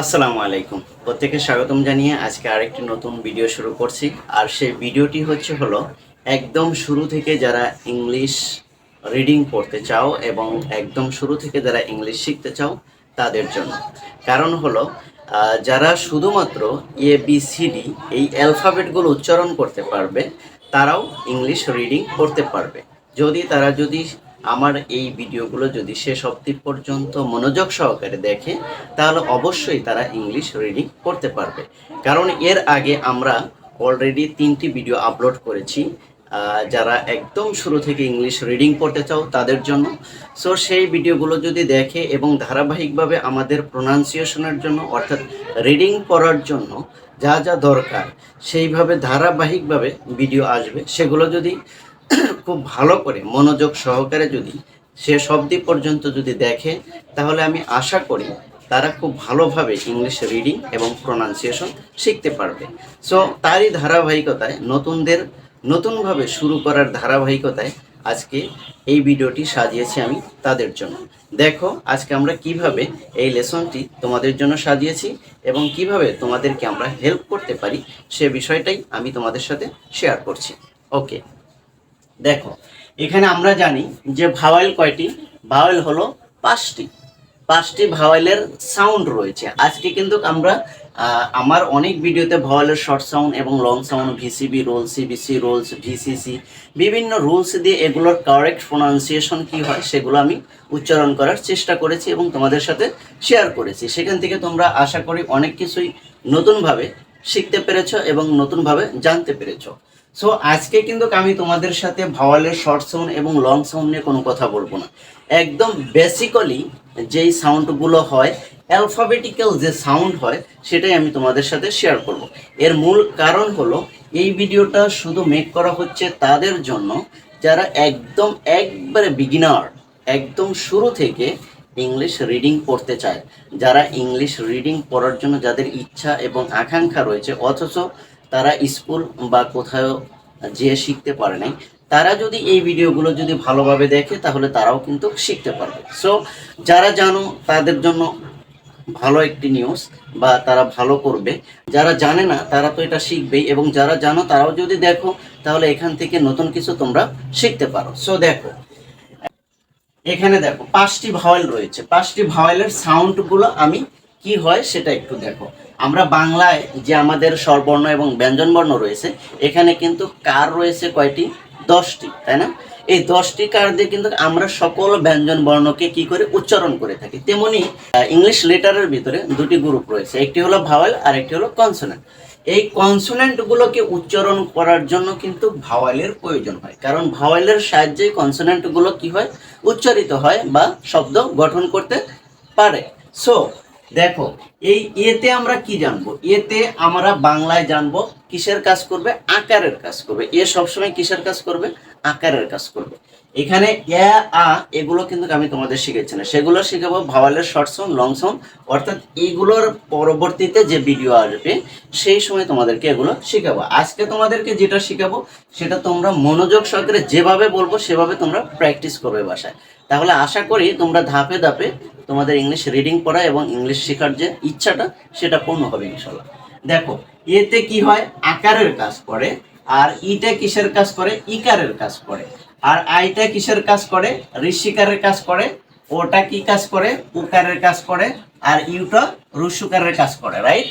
আসসালামু আলাইকুম। প্রত্যেকে স্বাগতম জানিয়ে আজকে আরেকটি নতুন ভিডিও শুরু করছি। আর সেই ভিডিওটি হচ্ছে হলো, একদম শুরু থেকে যারা ইংলিশ রিডিং পড়তে চাও এবং একদম শুরু থেকে যারা ইংলিশ শিখতে চাও তাদের জন্য। কারণ হলো যারা শুধুমাত্র এ বি সি ডি এই অ্যালফাবেটগুলো উচ্চারণ করতে পারবে, তারাও ইংলিশ রিডিং করতে পারবে। যদি তারা যদি আমার এই ভিডিওগুলো যদি শেষ অবধি পর্যন্ত মনোযোগ সহকারে দেখে, তাহলে অবশ্যই তারা ইংলিশ রিডিং করতে পারবে। কারণ এর আগে আমরা অলরেডি তিনটি ভিডিও আপলোড করেছি যারা একদম শুরু থেকে ইংলিশ রিডিং পড়তে চাও তাদের জন্য। সো সেই ভিডিওগুলো যদি দেখে এবং ধারাবাহিকভাবে আমাদের প্রোনাউন্সিয়েশনের জন্য, অর্থাৎ রিডিং পড়ার জন্য যা যা দরকার, সেইভাবে ধারাবাহিকভাবে ভিডিও আসবে, সেগুলো যদি খুব ভালো করে মনোযোগ সহকারে যদি শেষ অবধি পর্যন্ত যদি দেখে, তাহলে আমি আশা করি তারা খুব ভালোভাবে ইংলিশ রিডিং এবং প্রোনাউন্সিয়েশন শিখতে পারবে। সো তারই ধারাবাহিকতায় নতুনদের নতুনভাবে শুরু করার ধারাবাহিকতায় আজকে এই ভিডিওটি সাজিয়েছি আমি তাদের জন্য। দেখো, আজকে আমরা কীভাবে এই লেসনটি তোমাদের জন্য সাজিয়েছি এবং কীভাবে তোমাদেরকে আমরা হেল্প করতে পারি সে বিষয়টাই আমি তোমাদের সাথে শেয়ার করছি। ওকে দেখো, এখানে আমরা জানি যে ভাওয়েল কয়টি? ভাওয়েল হলো পাঁচটি। পাঁচটি ভাওয়েলের সাউন্ড রয়েছে। আজকে কিন্তু আমরা আমার অনেক ভিডিওতে ভাওয়েলের শর্ট সাউন্ড এবং long sound VCB rule CBC rules VCC বিভিন্ন রুলস দিয়ে এগুলোর কারেক্ট প্রোনাউন্সিয়েশন কি হয় সেগুলো আমি উচ্চারণ করার চেষ্টা করেছি এবং তোমাদের সাথে শেয়ার করেছি। সেখান থেকে তোমরা আশা করি অনেক কিছুই নতুনভাবে শিখতে পেরেছ এবং নতুনভাবে জানতে পেরেছ। সো আজকে কিন্তু আমি তোমাদের সাথে ভাওয়ালের শর্ট সাউন্ড এবং লং সাউন্ড নিয়ে কোনো কথা বলব না। একদম বেসিক্যালি যেই সাউন্ডগুলো হয় অ্যালফাবেটিক্যাল যে সাউন্ড হয়, সেটাই আমি তোমাদের সাথে শেয়ার করব। এর মূল কারণ হলো, এই ভিডিওটা শুধু মেক করা হচ্ছে তাদের জন্য, যারা একদম একবারে বিগিনার একদম শুরু থেকে ইংলিশ রিডিং পড়তে চায়। যারা ইংলিশ রিডিং পড়ার জন্য যাদের ইচ্ছা এবং আকাঙ্ক্ষা রয়েছে, অথচ তারা স্কুল বা কোথাও যেয়ে শিখতে পারে নাই। তারা যদি এই ভিডিওগুলো যদি ভালোভাবে দেখে, তাহলে তারাও কিন্তু শিখতে পারবে। সো যারা জানো, তাদের জন্য ভালো একটি নিউজ বা তারা ভালো করবে। যারা জানে না, তারা তো এটা শিখবেই। এবং যারা জানো, তারাও যদি দেখো, তাহলে এখান থেকে নতুন কিছু তোমরা শিখতে পারো। সো দেখো, এখানে দেখো, পাঁচটি ভাওয়েল রয়েছে। পাঁচটি ভাওয়েলের সাউন্ডগুলো আমি কি হয় সেটা একটু দেখো। আমরা বাংলায় যে আমাদের স্বরবর্ণ এবং ব্যঞ্জনবর্ণ রয়েছে, এখানে কিন্তু কার রয়েছে কয়টি? দশটি, তাই না? এই দশটি কার দিয়ে কিন্তু আমরা সকল ব্যঞ্জন বর্ণকে কি করে উচ্চারণ করে থাকি? তেমনি ইংলিশ লেটারের ভিতরে দুটি গ্রুপ রয়েছে, একটি হলো ভাওয়েল আর একটি হলো কনসোনেন্ট। এই কনসোনেন্টগুলোকে উচ্চারণ করার জন্য কিন্তু ভাওয়ালের প্রয়োজন হয়। কারণ ভাওয়ালের সাহায্যে কনসোনেন্টগুলো কি হয়? উচ্চারিত হয় বা শব্দ গঠন করতে পারে। সো দেখো, এই এতে আমরা কি জানব? এতে আমরা বাংলায় জানব কিসের কাজ করবে? আকারের কাজ করবে। এ সবসময় কিসের কাজ করবে? আকারের কাজ করবে। এখানে এ, আ এগুলো কিন্তু আমি তোমাদের শিখেছি না। সেগুলো শিখাবো ভাওয়ালের শর্ট সাউন্ড লং সাউন্ড অর্থাৎ এগুলোর পরবর্তীতে যে ভিডিও আসবে, সেই সময় তোমাদেরকে এগুলো শিখাবো। আজকে তোমাদেরকে যেটা শিখাবো, সেটা তোমরা মনোযোগ সহকারে যেভাবে বলব, সেভাবে তোমরা প্র্যাকটিস করবে বাসায়। তাহলে আশা করি তোমরা ধাপে ধাপে তোমাদের ইংলিশ রিডিং পড়া এবং ইংলিশ শেখার যে ইচ্ছাটা, সেটা পূর্ণ হবে ইনশাল্লাহ দেখো, এতে কি হয়? আকারের কাজ করে, আর ইটা কিসের কাজ করে? ইকারের কাজ করে। আর আইটা কিসের কাজ করে? ঋষিকারের কাজ করে। ওটা কি কাজ করে? উকারের কাজ করে। আর ইউটা রুসুকারের কাজ করে রাইট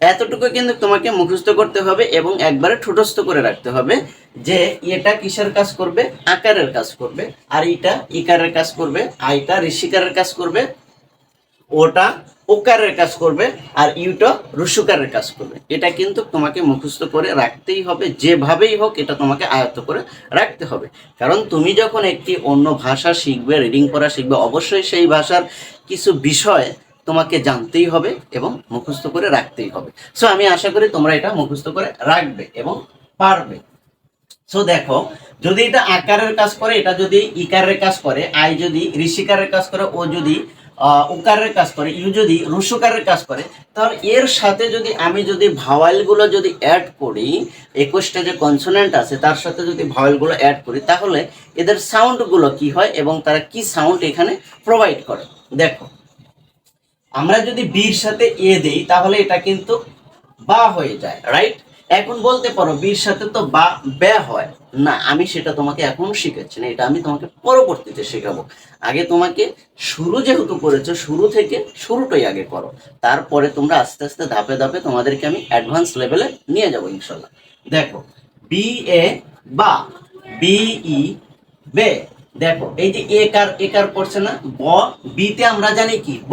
এতটুকু কিন্তু তোমাকে মুখস্থ করতে হবে এবং একবারে ঠোঁটস্থ করে রাখতে হবে যে এটা কিসের কাজ করবে? আকারের কাজ করবে। আর এটা ইকারের কাজ করবে আইটা ঋষিকারের কাজ করবে, ওটা ওকারের কাজ করবে, আর ইউটা রুসুকারের কাজ করবে। এটা কিন্তু তোমাকে মুখস্থ করে রাখতেই হবে, যেভাবেই হোক এটা তোমাকে আয়ত্ত করে রাখতে হবে। কারণ তুমি যখন একটি অন্য ভাষা শিখবে রিডিং করা শিখবে, অবশ্যই সেই ভাষার কিছু বিষয় তোমাকে জানতেই হবে এবং মুখস্থ করে রাখতেই হবে। সো আমি আশা করি তোমরা এটা মুখস্থ করে রাখবে এবং পারবে। সো দেখো, যদি এটা আকারের কাজ করে, এটা যদি ইকারের কাজ করে, আই যদি ঋষিকারের কাজ করে, ও যদি উকারের কাজ করে, ইউ যদি রুসুকারের কাজ করে, তাহলে এর সাথে যদি আমি যদি ভাওয়ালগুলো যদি অ্যাড করি, একুশটা যে কনসোনেন্ট আছে, তার সাথে যদি ভাওয়ালগুলো অ্যাড করি, তাহলে এদের সাউন্ডগুলো কি হয় এবং তারা কি সাউন্ড এখানে প্রোভাইড করে? দেখো আমরা যদি বির সাথে এ দেই, তাহলে এটা কিন্তু বা হয়ে যায় রাইট এখন বলতে পারো, বির সাথে তো বা বে হয়। না, আমি সেটা তোমাকে এখন শিখাচ্ছি না, এটা আমি তোমাকে পরবর্তীতে শেখাবো। আগে তোমাকে শুরু যেহেতু করেছ, শুরু থেকে শুরুটাই আগে করো। তারপরে তোমরা আস্তে আস্তে ধাপে ধাপে তোমাদেরকে আমি অ্যাডভান্স লেভেলে নিয়ে যাব ইনশাল্লাহ দেখো, বি এ বা বিই বে। দেখো, এই যে একার একার পড়ছে না? ব বিতে আমরা জানি কি? ব,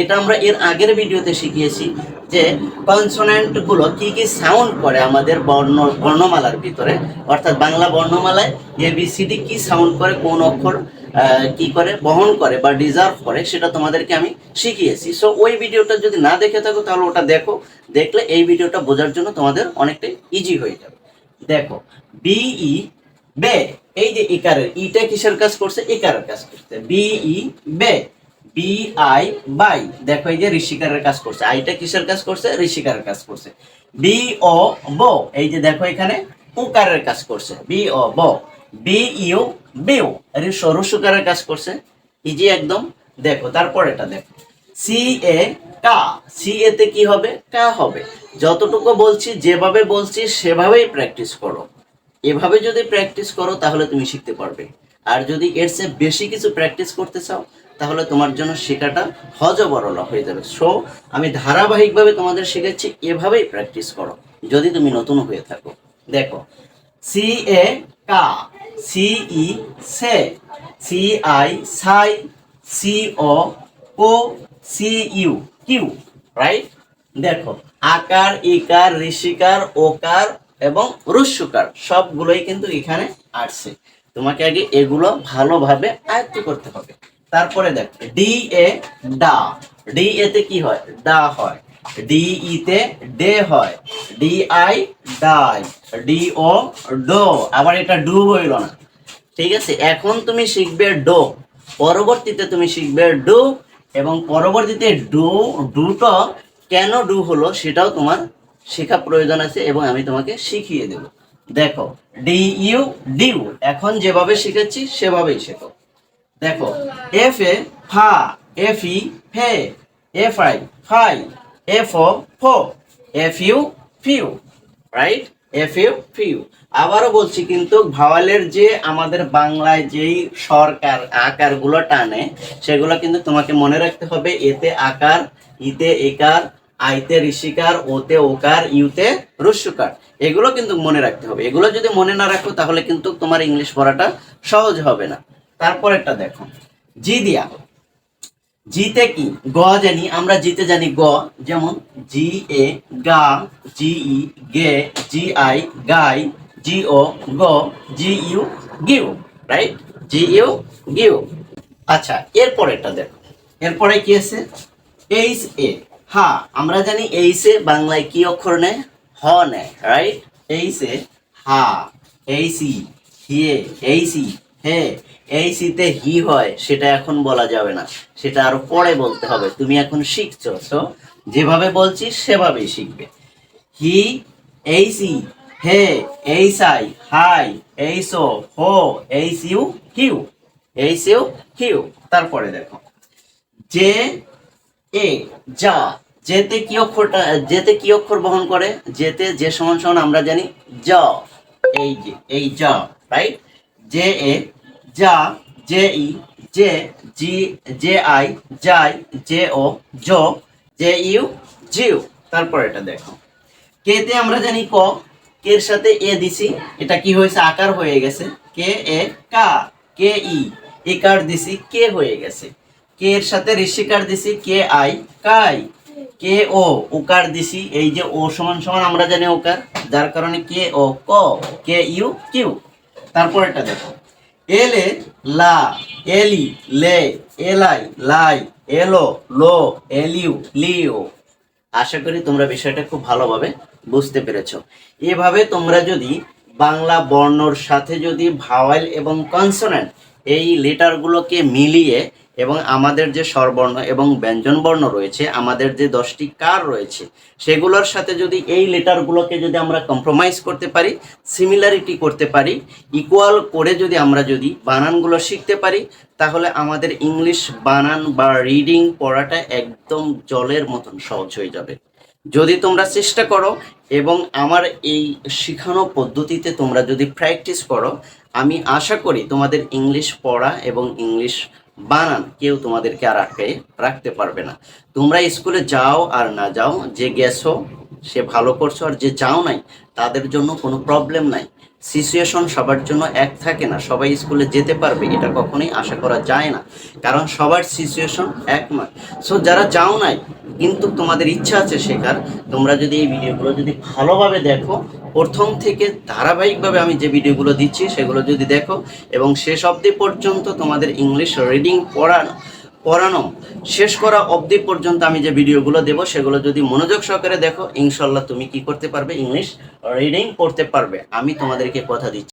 এটা আমরা এর আগের ভিডিওতে শিখিয়েছি যে কনসোনেন্টগুলো কি কি সাউন্ড করে আমাদের বর্ণ, বর্ণমালার ভিতরে। অর্থাৎ বাংলা বর্ণমালায় এ বি সি ডি কি সাউন্ড করে, কোন অক্ষর কি করে, বহন করে বা ডিজার্ভ করে, সেটা তোমাদেরকে আমি শিখিয়েছি। সো ওই ভিডিওটা যদি না দেখে থাকো, তাহলে ওটা দেখো। দেখলে এই ভিডিওটা বোঝার জন্য তোমাদের অনেকটাই ইজি হয়ে যাবে। দেখো বিই বে এই যে ইকারের, ইটা কিসের কাজ করছে? ইকারের কাজ করছে। বিই বে, বি আই বাই। দেখো এই যে ঋষিকারের কাজ করছে। আইটা কিসের কাজ করছে? ঋষিকারের কাজ করছে। বি ও ব, এই যে দেখো এখানে, উকারের কাজ করছে। বি ও ব, বি ইউ বিউ রসুকারের কাজ করছে। ইজি একদম। দেখো তারপর এটা দেখো। সি এ কা, সি এ তে কি হবে? কা হবে। যতটুকু বলছি, যেভাবে বলছি, সেভাবেই প্র্যাকটিস করো। এভাবে যদি প্র্যাকটিস করো, তাহলে তুমি শিখতে পারবে। আর যদি এর চেয়ে বেশি কিছু প্র্যাকটিস করতে চাও, তাহলে তোমার জন্য শেখাটা হজবরল হয়ে যাবে। সো আমি ধারাবাহিকভাবে তোমাদের শেখাচ্ছি, এভাবেই প্র্যাকটিস করো, যদি তুমি নতুন হয়ে থাকো। দেখো সি এ কা সি ই সে সি আই সাই সি ও ও সি ইউ কিউ রাইট দেখো, আকার, ইকার, ঋষিকার, ওকার এবং রস্যকার, সবগুলোই কিন্তু এখানে আসছে। তোমাকে আগে এগুলো ভালোভাবে আয়ত্ত করতে হবে। তারপরে দেখো ডি এ ডা। ডি এ তে কি হয়? ডা হয়। ডি ই তে ডে হয়। ডি আই ডাই। ডি ও ডো। আবার এটা ডু হইল না। ঠিক আছে? এখন তুমি শিখবে ডো। পরবর্তীতে তুমি শিখবে ডু। এবং পরবর্তীতে ডু, ডুটো কেন ডু হলো সেটাও তোমার শেখা প্রয়োজন আছে এবং আমি তোমাকে শিখিয়ে দেব। দেখো, ডি ইউ ডিউ এখন যেভাবে শিখেছি সেভাবেই শেখো। দেখো, এফ এ ফা, এফ ই ফে, এফ আই ফাই, এফ ও ফো, এফ ইউ ফিউ, রাইট? এফ ইউ ফিউ। আবারও বলছি কিন্তু ভাওয়ালের যে আমাদের বাংলায় যেই সরকার, আকারগুলো টানে, সেগুলো কিন্তু তোমাকে মনে রাখতে হবে, এতে আকার, ইতে একার আইতে ঋষিকার, ওতে ওকার, ইউতে রস্যকার। এগুলো কিন্তু মনে রাখতে হবে। এগুলো যদি মনে না রাখো, তাহলে কিন্তু তোমার ইংলিশ পড়াটা সহজ হবে না। তারপরেরটা দেখো। জি দিয়া জিতে কি? গ জানি। আমরা জিতে জানি গ। যেমন, জি এ গা, জি ই গে, G I guy, G O গ, জি ইউ গিউ রাইট জি ইউ গিউ। আচ্ছা এরপরেরটা দেখো। এরপরে কি আছে? H A. হা, আমরা জানি এইচ এ বাংলায় কি অক্ষর নেয়? হ নেয় রাইট এইচ এ হা এইসি হিয়ে এইসি হে এই সিতে হি হয়, সেটা এখন বলা যাবে না। সেটা আরও পরে বলতে হবে, তুমি এখন শিখছো তো যেভাবে বলছি সেভাবেই শিখবে। হি এই সি হে এই সাই হাই এই সো হো এই সিউ কিউ এই সিউ কিউ। তারপরে দেখো যে এ, যা যেতে কি অক্ষরটা যেতে কি অক্ষর বহন করে? যেতে যে সমান সমান আমরা জানি জ। এই যে, এই জ রাইট জে এ, যা জে ই জে জি জে আই, যাই জে ও, জ জে ইউ, জিউ। তারপর এটা দেখো। কেতে আমরা জানি ক, কের সাথে এ দিছি, এটা কি হয়েছে? আকার হয়ে গেছে। কে, এ, কা, কে, ই একার দিছি, কে হয়ে গেছে। কে এর সাথে ঋষিকার দিছি? কে, আই, কাই। কে ও উকার দিছি, এই যে ও সমান সমান আমরা জানি ওকার যার কারণে কে ও ক, কে ইউ, কিউ। তারপর এটা দেখো। এলে লা, এলি লে এলাই লাই, এলো লো এলিউ লিও আশা করি তোমরা বিষয়টা খুব ভালোভাবে বুঝতে পেরেছ। এভাবে তোমরা যদি বাংলা বর্ণর সাথে যদি ভাওয়াল এবং কনসোনেন্ট এই লেটারগুলোকে মিলিয়ে এবং আমাদের যে স্বরবর্ণ এবং ব্যঞ্জনবর্ণ রয়েছে, আমাদের যে দশটি কার রয়েছে, সেগুলোর সাথে যদি এই লেটারগুলোকে যদি আমরা কম্প্রোমাইজ করতে পারি সিমিলারিটি করতে পারি ইকুয়াল করে যদি আমরা যদি বানানগুলো শিখতে পারি, তাহলে আমাদের ইংলিশ বানান বা রিডিং পড়াটা একদম জলের মতন সহজ হয়ে যাবে। যদি তোমরা চেষ্টা করো এবং আমার এই শেখানো পদ্ধতিতে তোমরা যদি প্র্যাকটিস করো, আমি আশা করি তোমাদের ইংলিশ পড়া এবং ইংলিশ বানান, কেউ তোমাদেরকে আর আটকে রাখতে পারবে না। তোমরা স্কুলে যাও আর না যাও, যে গেছো সে ভালো করছ, আর যে যাও নাই, তাদের জন্য কোনো প্রবলেম নাই। সিচুয়েশন সবার জন্য এক থাকে না। সবাই স্কুলে যেতে পারবে, এটা কখনোই আশা করা যায় না। কারণ সবার সিচুয়েশন এক নয়। সো যারা যাও নাই, কিন্তু তোমাদের ইচ্ছা আছে শেখার, তোমরা যদি এই ভিডিওগুলো যদি ভালোভাবে দেখো, প্রথম থেকে ধারাবাহিকভাবে আমি যে ভিডিওগুলো দিচ্ছি, সেগুলো যদি দেখো, এবং শেষ অবধি পর্যন্ত তোমাদের ইংলিশ রিডিং পড়ানো পড়ানো, শেষ করা অবধি পর্যন্ত আমি যে ভিডিওগুলো দেব, সেগুলো যদি মনোযোগ সহকারে দেখো ইনশাল্লাহ তুমি কি করতে পারবে? ইংলিশ রিডিং পড়তে পারবে। আমি তোমাদেরকে কথা দিচ্ছি।